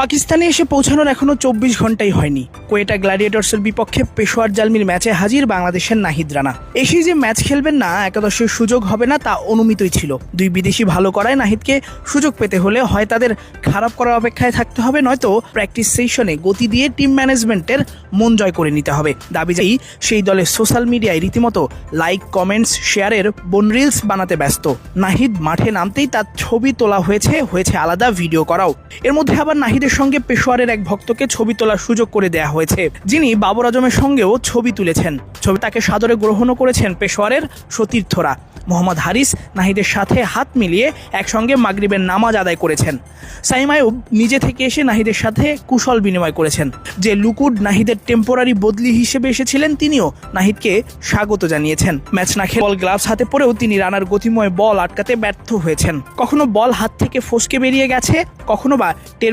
পাকিস্তানে এসে পৌঁছানোর এখনও চব্বিশ ঘন্টাই হয়নি। কোয়েটা গ্ল্যাডিয়েটর্সের বিপক্ষে পেশোয়ার জালমির ম্যাচে হাজির বাংলাদেশের নাহিদ রানা। এসেই যে ম্যাচ খেলবেন না, একাদশের সুযোগ হবে না তা অনুমিতই ছিল। দুই বিদেশি ভালো করায় নাহিদকে সুযোগ পেতে হলে হয় তাদের খারাপ করার অপেক্ষায় থাকতে হবে, নয়তো প্র্যাকটিস সেশনে গতি দিয়ে টিম ম্যানেজমেন্টের মন জয় করে নিতে হবে। দাবি যাই সেই দলের সোশ্যাল মিডিয়ায় রীতিমতো লাইক, কমেন্টস, শেয়ারের বোন রিলস বানাতে ব্যস্ত। নাহিদ মাঠে নামতেই তার ছবি তোলা হয়েছে হয়েছে আলাদা, ভিডিও করাও। এর মধ্যে আবার নাহিদের সঙ্গে পেশোয়ারের এক ভক্তকে ছবি তোলার সুযোগ করে দেয়া হয়েছে। যিনি বাবর আজমের সঙ্গেও ছবি তুলেছেন। ছবি তাকে সাদরে গ্রহণও করেছেন পেশোয়ারের সতীর্থরা। মোহাম্মদ হারিস নাহিদের সাথে হাত মিলিয়ে একসঙ্গে মাগরিবের নামাজ আদায় করেছেন। সাইম আয়ুব নিজে থেকে এসে নাহিদের সাথে কুশল বিনিময় করেছেন। যে লুকুড নাহিদের টেম্পোরারি বদলি হিসেবে এসেছিলেন তিনিও নাহিদকে স্বাগত জানিয়েছেন। ম্যাচ না খেলে বল গ্লাভস হাতে পরেও তিনি রানার গতিময় বল আটকাতে ব্যর্থ হয়েছেন। কখনো বল হাত থেকে ফসকে বেরিয়ে গেছে, কখনো বা টের